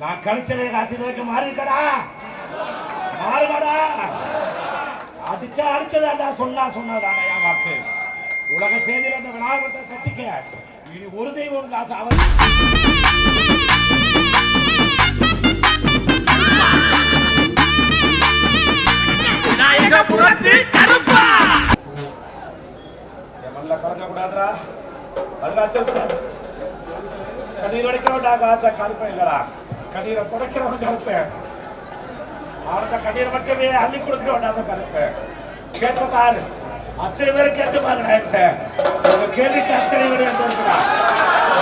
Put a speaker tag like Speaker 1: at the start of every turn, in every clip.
Speaker 1: நான் கழிச்சதை காசு நோக்கி மாறிக்கடா மாறுமாடா அடிச்சா அடிச்சதாண்டா சொன்னா சொன்னதாடா என் வாக்கு. உலக சேதியில அந்த விநாயகத்தை தட்டிக்க. இனி ஒரு தெய்வம் காசு அவர்
Speaker 2: விநாயகபுரத்து கருப்பா.
Speaker 1: மண்ணில் கலக்க கூடாதுடா. அருகாச்சல் கூடாது. கண்ணீர் வடிக்கிறவன்டா காசை கருப்பேன் இல்லடா. கண்ணீரை துடைக்கிறவன் கருப்பேன். ஆனந்த கண்ணீர் மட்டுமே அள்ளி கொடுக்கிறவன் அந்த கருப்பேன். கேட்டு பாரு. அத்தனை பேரும் கேட்டு பாருங்க என்கிட்ட உங்க கேள்விக்கு அத்தனை பேர் என்ன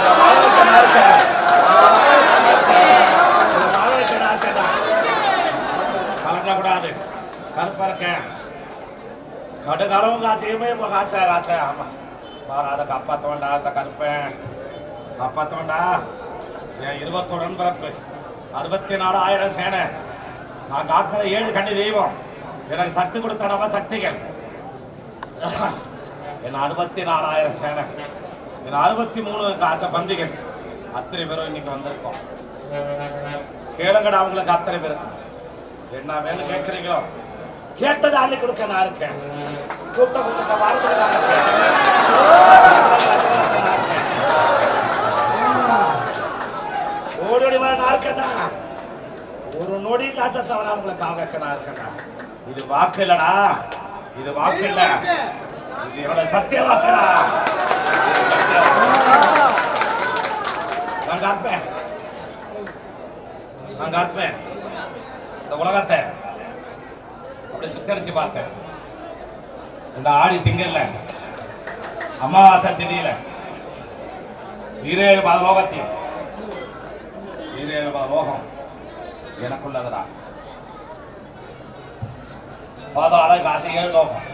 Speaker 1: கலங்கக்கூடாது. கருப்பா இருக்கேன் கடுகாலம் காய்ச்சியுமே இப்போ காய்ச்சா காய்ச்சா ஆமா. பாரு அதை காப்பாற்ற வேண்டாம் அந்த கருப்பேன். காப்பாற்ற வேண்டாம் என் இருபத்தோடன் பிறப்பு அறுபத்தி நாலாயிரம் சேனை. நான் காக்கிற ஏழு கண்ணி தெய்வம். எனக்கு சக்தி கொடுத்த நம்ம சக்திகள். என் அறுபத்தி நாலாயிரம் சேனை. என் அறுபத்தி மூணு காசை பந்திகள். அத்தனை பேரும் இன்னைக்கு வந்திருக்கோம். கேளுங்கடா அவங்களுக்கு அத்தனை பேருக்கு. என்ன வேணும் கேட்குறீங்களோ கேட்டதை அள்ளி கொடுக்க நான் இருக்கேன். கூட்டம் கொடுக்க வாரத்துக்கு நான் இருக்கேன். ஓடி வர நான் இருக்கேன்டா ஒரு நொடி காசை தவிர அவங்களை காக்க நான் இருக்கேன்டா இது வாக்கு இல்லடா. இது வாக்கு இல்ல. இது என்னோட சத்திய வாக்குடா சத்திய வாக்கு. நான் கற்பேன் நான் கற்பேன் இந்த உலகத்தை அப்படி சுத்தரிச்சு பார்த்தேன். இந்த ஆடி திங்கல்ல அமாவாசை திதியில ஈரேழு பத லோகத்தையும் லோகம் எனக்குள்ளதுடா. பாதாள காசு ஏழு லோகம்.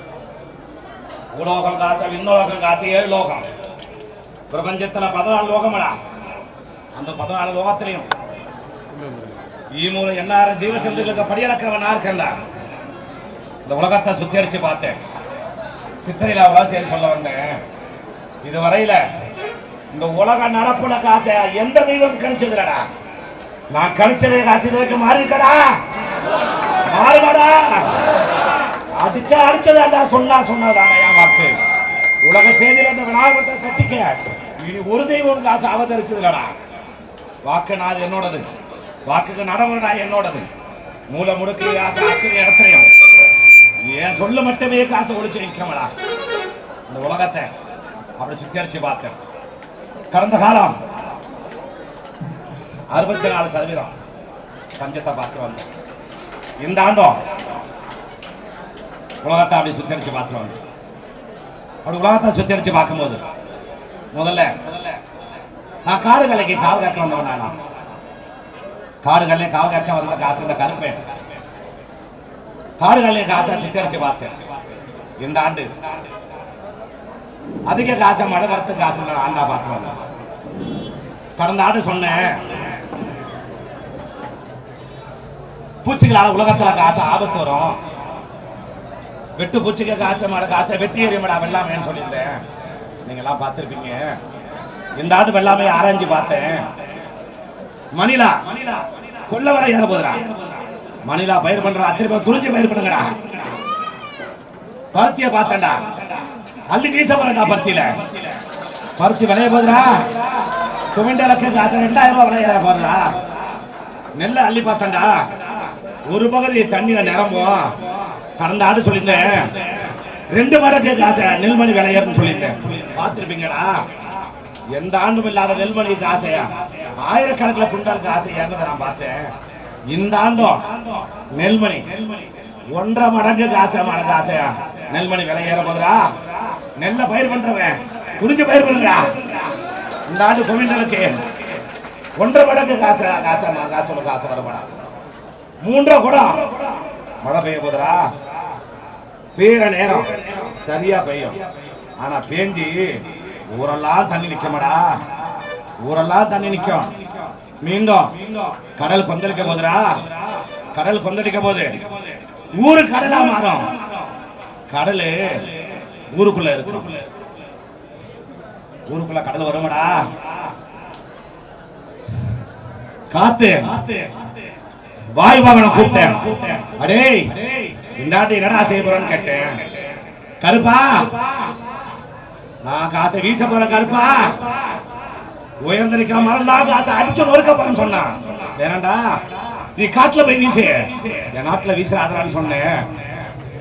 Speaker 1: உலோகம் காசு விண்ணுலோகம் காசு ஏழு லோகம். பிரபஞ்சத்துல பதினாலு லோகமடா. அந்த பதினாலு லோகத்திலையும் ஈமூல என்னாயிரம் ஜீவசந்துகளுக்கு படியளக்கிறவன் இருக்கேன்டா இந்த உலகத்தை சுத்தி அடிச்சு பார்த்தேன் சித்திரையில சரி சொல்ல வந்தேன். இது வரையில இந்த உலக நடப்புல காசை எந்த தெய்வம் கணிச்சதுலடா? நான் கணிச்சதை காசு நோக்கி மாறிக்கடா மாறுமாடா அடிச்சா அடிச்சதாண்டா சொன்னா சொன்னதாடா என் வாக்கு. உலக சேதியில அந்த விநாயகத்தை தட்டிக்க. இனி ஒரு தெய்வம் காசு அவதரிச்சதுலடா வாக்கு நான் என்னோடது. வாக்குக்கு நடைமுறை நான் என்னோடது. மூல முடுக்கு காசு ஆக்கிற இடத்துலையும். ஏன் சொல்ல மட்டுமே காசு ஒழிச்சு நிற்கமடா இந்த உலகத்தை அப்படி சுத்தியரிச்சு பார்த்தேன். கடந்த காலம் அறுபத்தி நாலு சதவீதம். பஞ்சத்தை பார்த்து வந்தோம். இந்த ஆண்டும் உலகத்தை அப்படி சுத்தரிச்சு பார்த்து வந்தேன் அப்படி உலகத்தை சுத்தரிச்சு பார்க்கும்போது முதல்ல நான் காடு கலைக்கு காவல் காக்க வந்தவன் நான். காடுகளே காவல் காக்க வந்த காசு இந்த கருப்பேன் காடுகளே காசை சுத்தரிச்சு பார்த்தேன். இந்த ஆண்டு அதிக காசை மழை வரத்துக்கு காசு ஆண்டா பார்த்து வந்தேன். கடந்த ஆண்டு சொன்னேன் பூச்சிகளால் உலகத்துல காசு ஆபத்து வரும். வெட்டு பூச்சிக்க காய்ச்ச மாட காசை வெட்டி எறியமாடா வெள்ளாமைன்னு சொல்லியிருந்தேன். நீங்களாம் பார்த்துருப்பீங்க. இந்த ஆண்டு வெள்ளாமை ஆராய்ஞ்சு பார்த்தேன். மணிலா கொல்ல வர ஏற போதுடா மணிலா பயிர் பண்றா. அத்தனை பேர் துணிஞ்சு பயிர் பண்ணுங்கடா. பருத்திய பார்த்தேன்டா. அள்ளி வீச போறேன்டா பருத்தியில. பருத்தி விளைய போதுரா குவிண்டலுக்கு காய்ச்சல் ரெண்டாயிரம் ரூபாய் விளைய ஏற போறதா நெல்லை அள்ளி பார்த்தேன்டா. ஒரு பகுதி தண்ணியில நிரம்பும் கடந்த ஆண்டு சொல்லியிருந்தேன். ரெண்டு மடக்கு காசை நெல்மணி விளையர்னு சொல்லியிருந்தேன். பார்த்துருப்பீங்கடா? எந்த ஆண்டும் இல்லாத நெல்மணி காசையா ஆயிரக்கணக்கில் குண்டால் காசை நான் பார்த்தேன். இந்த ஆண்டும் நெல்மணி ஒன்றரை மடங்கு காசை மடங்கு ஆசையா? நெல்மணி விளையாற போதுரா போதுடா நெல்லை பயிர் பண்றவன் புரிஞ்சு பயிர் பண்ணுறா இந்த ஆண்டு குவிண்டலுக்கு ஒன்றரை மடங்கு காசை காசை காசோட காசை வரப்படாது மூன்றரை குடம் மழை பெய்ய போதரா பெய்யற நேரம். சரியா பெய்யும். ஆனா பேஞ்சி ஊரெல்லாம் தண்ணி நிக்கமாடா. ஊரெல்லாம் தண்ணி நிக்கும். மீண்டும் கடல் கொந்தளிக்க போதுரா கடல் கொந்தளிக்க போது ஊரு கடலா மாறும். கடல் ஊருக்குள்ள இருக்கும். ஊருக்குள்ள கடல் வருமாடா. காத்து. வாய் வாகனம் கூப்பிட்டேன். அடே இந்தாட்டு என்னடா செய்ய போறேன்னு கேட்டேன். கருப்பா நான் காசை வீச போறேன் கருப்பா. உயர்ந்து நிக்கிற மரம் காசை அடிச்சு நொறுக்க போறேன்னு சொன்னான். வேறண்டா நீ காட்டுல போய் வீசு. என் நாட்டுல வீசுறாதரான்னு சொன்னேன்.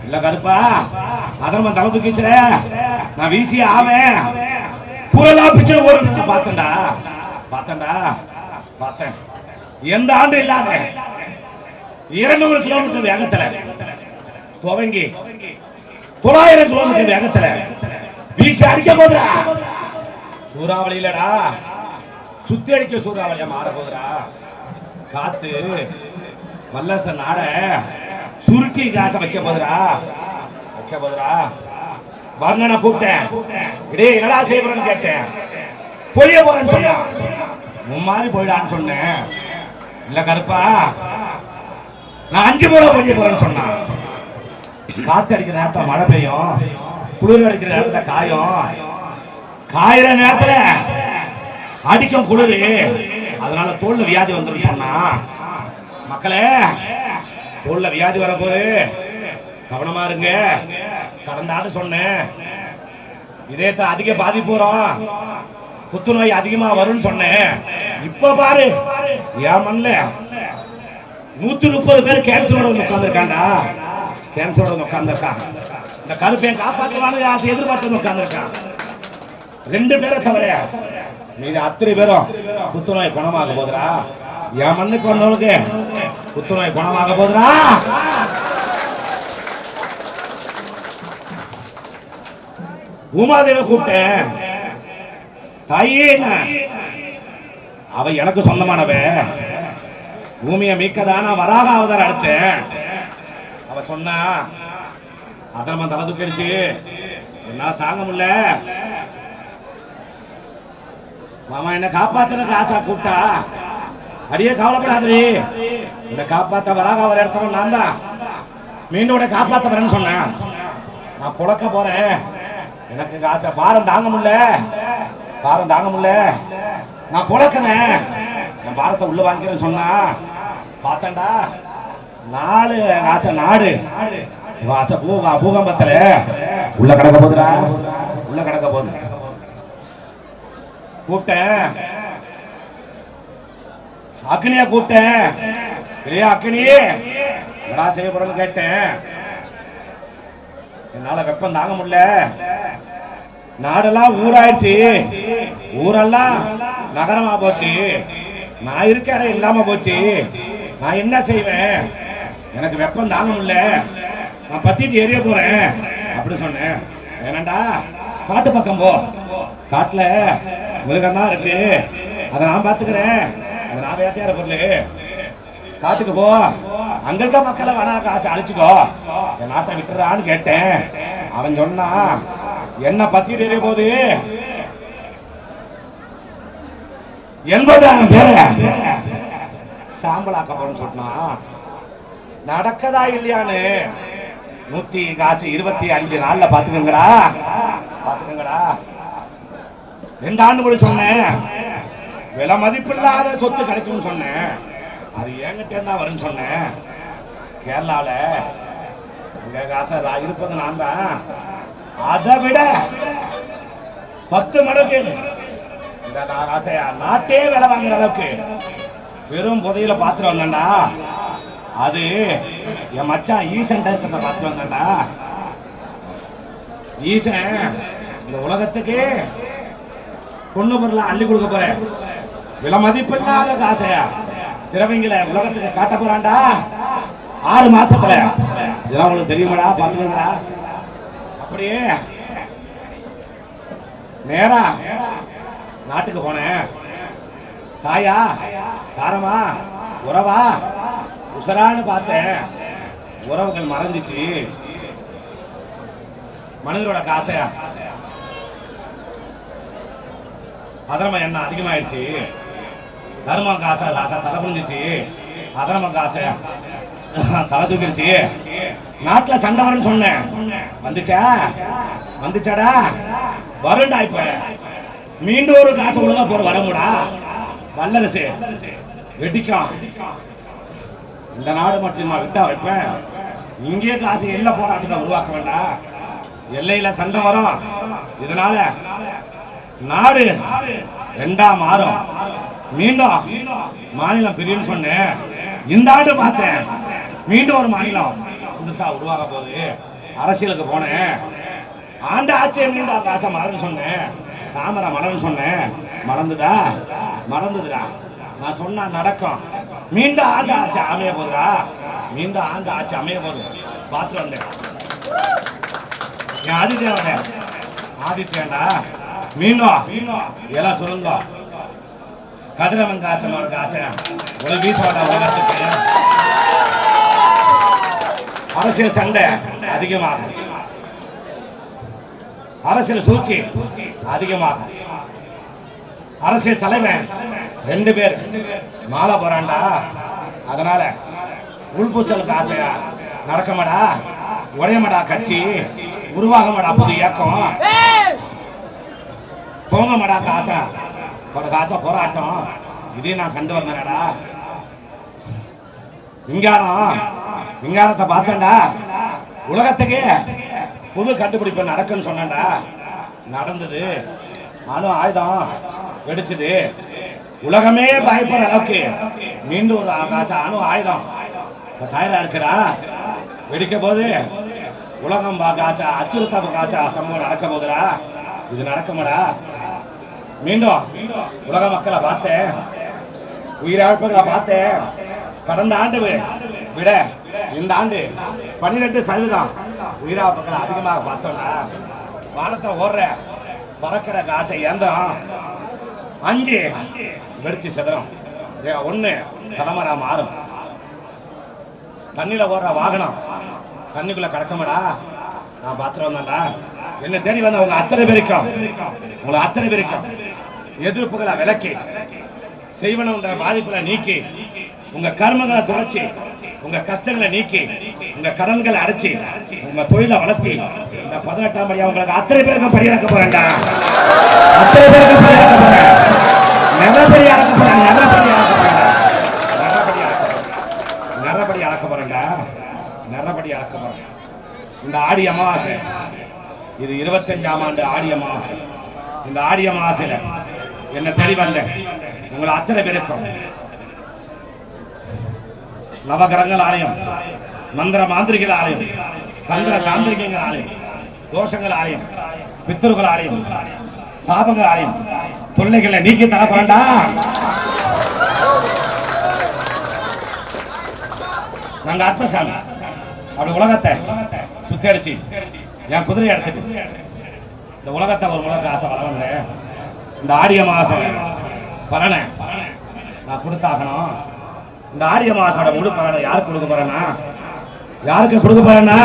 Speaker 1: இல்ல கருப்பா அதர்மம் தலை தூக்கிச்சுற நான் வீசியே ஆவேன். புரலா பிச்சை நிமிஷம் பார்த்தேன்டா. பார்த்தேன்டா பார்த்தேன். எந்த ஆண்டு இல்லாத இருநூறு கிலோமீட்டர் வேகத்துல. துவங்கி தொள்ளாயிரம் கிலோமீட்டர் வேகத்துல. வீசி அடிக்க போதுரா சூறாவளி இல்லடா சுத்தி அடிக்க சூறாவளியா மாற போதுரா காத்து வல்லச நாட சுருட்டி காசை வைக்க போதுரா வைக்க போதுடா வர்ணனை கூப்பிட்டேன். இடே என்னடா செய்ய போறேன்னு கேட்டேன். பொழிய போறேன்னு சொன்னான். உன் மாதிரி போயிடான்னு சொன்னேன். இல்ல கருப்பா நான் அஞ்சு முறை பண்ணி போறேன்னு சொன்னான். காத்து அடிக்கிற நேரத்தில் மழை பெய்யும். குளிர் அடிக்கிற நேரத்தில் காயும். காயிற நேரத்தில் அடிக்கும் குளிர். அதனால தோல்ல வியாதி வந்துடும் சொன்னா மக்களே தோல்ல வியாதி வரப்போகுது. கவனமா இருங்க. கடந்த ஆண்டு சொன்னேன். இதயத்தை அதிக பாதிப்புறோம் வரும். புத்துநோய் அதிகமா வரும்னு சொன்னேன். இப்ப பாரு. ஏன் மண்ல நூத்தி முப்பது பேர் கேன்சரோட வந்து உட்கார்ந்துருக்காண்டா? கேன்சரோட வந்து உட்கார்ந்துருக்கான். இந்த கருப்பையன் காப்பாற்றுவானு ஆசை எதிர்பார்த்து வந்து உட்கார்ந்துருக்கான். ரெண்டு பேரை தவிர மீது அத்தனை பேரும் புத்துநோய் குணமாக போதுரா என் மண்ணுக்கு வந்தவனுக்கு புத்துநோய் குணமாக போதுரா உமாதேவை கூப்பிட்டேன். தாயே என்ன? அவ எனக்கு சொந்தமானவ. பூமியை மீக்கதான் நான் வராக அவதாரம் எடுத்தேன் அவ சொன்னா அதரமா தலை தூக்கிடுச்சு. என்னால தாங்க முடியல. மாமா என்ன காப்பாத்துறதுக்கு ஆசா கூப்பிட்டா? அடியே கவலைப்படாதடி. உன்னை காப்பாத்த வராக அவர் எடுத்தவன் நான் தான். மீண்டும் உடைய காப்பாத்த வரேன்னு சொன்னேன். நான் புழக்க போறேன். எனக்கு ஆசை பாரம் தாங்க முடியல. பாரம் தாங்க முடியல. நான் புழக்கிறேன். என் பாரத்தை உள்ள வாங்கிறேன்னு சொன்னா பார்த்தண்டா நாடு ஆசை நாடு. இவன் ஆசை பூகா பூகம்பத்துல. உள்ள கிடக்க போகுதுடா. உள்ள கிடக்க போகுது. கூப்பிட்டேன். அக்னிய கூப்பிட்டேன். இல்லையா அக்னி? என்னடா செய்ய போறேன்னு கேட்டேன். என்னால வெப்பம் தாங்க முடியல. நாடெல்லாம் ஊராயிடுச்சு. ஊரெல்லாம் நகரமா போச்சு. நான் இருக்க இடம் இல்லாம போச்சு. நான் என்ன செய்வேன்? எனக்கு வெப்பம் தாங்க முடியல நான் பத்திட்டு எரிய போறேன். அப்படி சொன்னேன். ஏனண்டா காட்டு பக்கம் போ. காட்டுல மிருகம் தான் இருக்கு. அதை நான் பாத்துக்கிறேன் அதை நான் வேட்டையார பொருள் காட்டுக்கு போ. அங்க இருக்க மக்களை வேணா காசு அழிச்சுக்கோ. என் நாட்டை விட்டுறான்னு கேட்டேன். அவன் சொன்னா என்ன பத்திட்டு எரிய போகுது எண்பதாயிரம் பேரை சாம்பலாக்க போறேன்னு சொன்னான் நடக்கதா இல்லையான்னு? நூத்தி காசு இருபத்தி அஞ்சு நாள்ல பாத்துக்கங்கடா. பாத்துக்கங்கடா. ரெண்டு ஆண்டு கூட சொன்னேன். விலை மதிப்பில்லாத சொத்து கிடைக்கும்னு சொன்னேன். அது என்கிட்ட தான் வரும்னு சொன்னேன். கேரளாவில் அங்கே காசை இருப்பது நான் தான் அதை விட பத்து மடங்கு. இந்த நான் காசையா நாட்டே விலை வாங்குற அளவுக்கு வெறும் புதையில பாத்துட்டு வந்தேன்டா. அது என் மச்சான் ஈசன் இருக்கிறத பார்த்துட்டு வந்தேன்டா. ஈசன் இந்த உலகத்துக்கு பொண்ணு பொருளை அள்ளி கொடுக்க போறேன். விலை மதிப்பில்லாத காசையா? திரவிங்களை உலகத்துக்கு காட்ட போறான்டா. ஆறு மாசத்துல. இதெல்லாம் உங்களுக்கு தெரியுமாடா? பாத்துக்கடா அப்படியே நேரா நாட்டுக்கு போனேன். தாயா தாரமா உறவா? உசரான்னு பார்த்தேன். உறவுகள் மறைஞ்சிச்சு. மனிதரோட காசையா? அதரம எண்ணம் அதிகமாயிடுச்சு. தர்மம் காசை காசா தலை புரிஞ்சிச்சு அதரம காசையா தலை தூக்கிடுச்சு. நாட்டுல சண்டை வரும்னு சொன்னேன். வந்துச்சா? வந்துச்சாடா? வருண்டா இப்ப. மீண்டும் ஒரு காசு ஒழுங்கா போற வரமுடா. வல்லரசு வெடிக்கும். இந்த நாடு மட்டும் நான் விட்டா வைப்பேன் இங்கே காசு எல்லை போராட்டத்தை உருவாக்க வேண்டாம் எல்லையில சண்டை வரும். இதனால நாடு ரெண்டா மாறும். மீண்டும் மாநிலம் பிரியும் சொன்னேன். இந்த ஆண்டு பார்த்தேன். மீண்டும் ஒரு மாநிலம் புதுசா உருவாக போகுது. அரசியலுக்கு போனேன். ஆண்டு ஆட்சியை மீண்டும் காசை மலர்னு சொன்னேன். தாமரை மலர்னு சொன்னேன். மறந்துதா மறந்துதுடா நான் சொன்னா நடக்கும். மீண்டும் ஆண்டு ஆட்சி அமைய போகுதுடா. மீண்டும் ஆண்டு ஆட்சி அமைய போகுது. பார்த்து வந்தேன். என் ஆதித்யாவனே ஆதித்யாண்டா மீண்டும் எல்லாம் சொல்லுங்க கதிரவன் காசமான காசை ஒரு வீசோட உலகத்துக்கு அரசியல் சண்டை அதிகமாகும். அரசியல் சூழ்ச்சி அதிகமாகும். அரசியல் தலைவன் ரெண்டு பேர். மாலை போறான்டா. அதனால உள்பூசலுக்கு ஆசையா? நடக்கமாடா? உடையமாடா கட்சி? உருவாகமாடா புது இயக்கம்? தோங்கமாடா காசா? ஒரு காசா போராட்டம். இதையும் நான் கண்டு வந்தேனடா. விஞ்ஞானம். விஞ்ஞானத்தை பார்த்தேன்டா. உலகத்துக்கு புது கண்டுபிடிப்பு நடக்குன்னு சொன்னேன்டா. நடந்தது. அணு ஆயுதம். வெடிச்சது. உலகமே பயப்படுற அளவுக்கு மீண்டும் ஒரு ஆகாச அணு ஆயுதம். தயாரா இருக்குடா? வெடிக்க போது உலகம் காசா அச்சுறுத்த காசா சம்பவம் நடக்க போதுடா இது நடக்குமாடா? மீண்டும் உலக மக்களை பார்த்தேன். உயிரிழப்புகளை பார்த்தேன். கடந்த ஆண்டு விட இந்த ஆண்டு பன்னிரெண்டு சதவீதம் உயிரிழப்புகளை அதிகமாக பார்த்தோம்னா வானத்தை ஓடுற பறக்கிற காசை இயந்திரம் அஞ்சு. வெடிச்சு சதுரம் ஒன்று ஒண்ணு. தலைமுறை மாறும் தண்ணியில் ஓடுற வாகனம். தண்ணிக்குள்ளே கிடக்கமாடா? நான் பாத்திரம் வந்தேன்டா. என்ன தேடி வந்த உங்க அத்தனை பேருக்கும்? உங்களை அத்தனை பேருக்கும். எதிர்ப்புகளை விலக்கி செய்வனங்கிற பாதிப்புகளை நீக்கி உங்க கர்மங்களை துளைச்சி உங்க கஷ்டங்களை நீக்கி உங்க கடன்களை அடைச்சி உங்க தொழிலை வளர்த்தி இந்த பதினெட்டாம் படி அவங்களுக்கு அத்தனை பேருக்கு படியாக்க போறேன்டா. அத்தனை பேருக்கு படியாக்க போறேன். நல்லபடி அளக்க போறேன் நல்லபடி அளக்க போறேன்டா. நல்லபடி அழக்க போறேன் நிறப்படி அளக்க போறேன்டா. நிறப்படி அளக்க போறேன். இந்த ஆடி அமாவாசை. இது இருபத்தஞ்சாம் ஆண்டு ஆடி அமாவாசை. இந்த ஆடி அமாவாசையில என்ன தேடி வந்தேன் உங்களை அத்தனை பேருக்கும் நவகரங்கள் ஆலயம் மந்திர மாந்திரிகள் ஆலயம் தந்திர தாந்திரிகங்கள் ஆலயம் தோஷங்கள் ஆலயம் பித்தர்கள் ஆலயம் சாபங்கள் ஆலயம் தொல்லைகளை நீக்கி தர நாங்க அற்பசாமி அப்படி உலகத்தை சுத்தி அடிச்சு என் குதிரையை எடுத்துட்டு இந்த உலகத்தை ஒரு உலக ஆசை வளர்ந்து இந்த ஆடிய மாசம் பலனை நான் கொடுத்தாகணும். இந்த ஆடிய மாசோட முழு பலனை யாருக்கு கொடுக்க போறேன்னா? யாருக்கு கொடுக்க போறேன்னா?